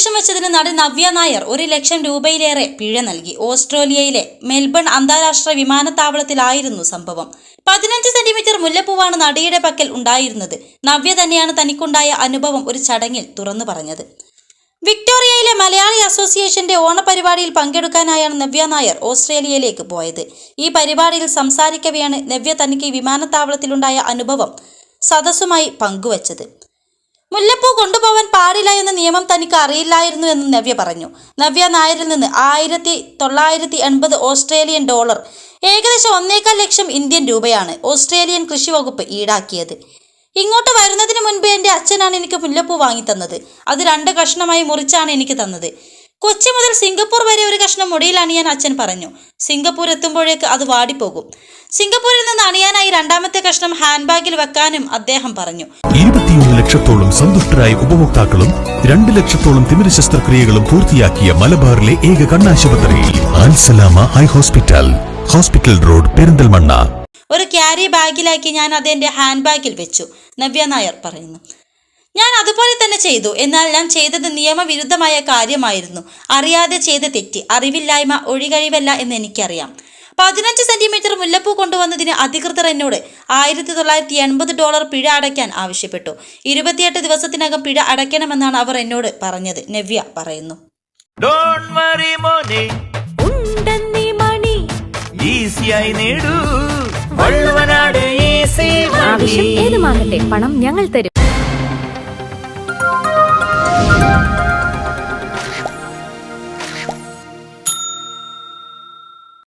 കൈവശം വെച്ചതിന് നടി നവ്യ നായർ ഒരു ലക്ഷം രൂപയിലേറെ പിഴ നൽകി. ഓസ്ട്രേലിയയിലെ മെൽബൺ അന്താരാഷ്ട്ര വിമാനത്താവളത്തിലായിരുന്നു സംഭവം. പതിനഞ്ച് സെന്റിമീറ്റർ മുല്ലപ്പൂവാണ് നടിയുടെ പക്കൽ ഉണ്ടായിരുന്നത്. നവ്യ തന്നെയാണ് തനിക്കുണ്ടായ അനുഭവം ഒരു ചടങ്ങിൽ തുറന്നു പറഞ്ഞത്. വിക്ടോറിയയിലെ മലയാളി അസോസിയേഷന്റെ ഓണപരിപാടിയിൽ പങ്കെടുക്കാനായാണ് നവ്യ നായർ ഓസ്ട്രേലിയയിലേക്ക് പോയത്. ഈ പരിപാടിയിൽ സംസാരിക്കവെയാണ് നവ്യ തനിക്ക് വിമാനത്താവളത്തിലുണ്ടായ അനുഭവം സദസ്സുമായി പങ്കുവച്ചത്. മുല്ലപ്പൂ കൊണ്ടുപോകാൻ പാടില്ല എന്ന നിയമം തനിക്ക് അറിയില്ലായിരുന്നു എന്ന് നവ്യ പറഞ്ഞു. നവ്യ നായരിൽ നിന്ന് ആയിരത്തി തൊള്ളായിരത്തി എൺപത് ഓസ്ട്രേലിയൻ ഡോളർ ഏകദേശം ഒന്നേക്കാൽ ലക്ഷം ഇന്ത്യൻ രൂപയാണ് ഓസ്ട്രേലിയൻ കൃഷി വകുപ്പ് ഈടാക്കിയത്. ഇങ്ങോട്ട് വരുന്നതിന് മുൻപ് എന്റെ അച്ഛനാണ് എനിക്ക് മുല്ലപ്പൂ വാങ്ങി തന്നത് അത് രണ്ട് കഷ്ണമായി മുറിച്ചാണ് എനിക്ക് തന്നത്. കൊച്ചി മുതൽ സിംഗപ്പൂർ വരെ ഒരു കഷ്ണം മുടിയിലാണ് അണിയാൻ അച്ഛൻ പറഞ്ഞു. സിംഗപ്പൂർ എത്തുമ്പോഴേക്ക് അത് വാടിപ്പോകും. സിംഗപ്പൂരിൽ നിന്ന് അണിയാനായി രണ്ടാമത്തെ കഷ്ണം ഹാൻഡ് ബാഗിൽ വെക്കാനും അദ്ദേഹം പറഞ്ഞു. ഇരുപത്തിയൊന്ന് ലക്ഷത്തോളം സന്തുഷ്ടരായ ഉപഭോക്താക്കളും രണ്ട് ലക്ഷത്തോളം തിമിര ശസ്ത്രക്രിയകളും പൂർത്തിയാക്കിയ മലബാറിലെ ഏക കണ്ണാശുപത്രി Al Salama eye hospital hospital road Perinthalmanna. ഒരു ക്യാരി ബാഗിലാക്കി ഞാൻ അതെന്റെ ഹാൻഡ് ബാഗിൽ വെച്ചു നവ്യ നായർ പറയുന്നു. ഞാൻ അതുപോലെ തന്നെ ചെയ്തു. എന്നാൽ ഞാൻ ചെയ്തത് നിയമവിരുദ്ധമായ കാര്യമായിരുന്നു. അറിയാതെ ചെയ്ത തെറ്റ് അറിവില്ലായ്മ ഒഴികഴിവല്ല എന്ന് എനിക്കറിയാം. പതിനഞ്ച് സെന്റിമീറ്റർ മുല്ലപ്പൂ കൊണ്ടുവന്നതിന് അധികൃതർ എന്നോട് ആയിരത്തി തൊള്ളായിരത്തി എൺപത് ഡോളർ പിഴ അടയ്ക്കാൻ ആവശ്യപ്പെട്ടു. ഇരുപത്തിയെട്ട് ദിവസത്തിനകം പിഴ അടയ്ക്കണമെന്നാണ് അവർ എന്നോട് പറഞ്ഞത് നവ്യ പറയുന്നു. ഡോണ്ട് വറി മോനെ. ഉണ്ടെന്നീ മണി. ഈസിയായി നേടൂ. വള്ളുവനാട് ഈസി ആവശ്യം ഏതുമാകട്ടെ പണം ഞങ്ങൾ തരും. Thank you.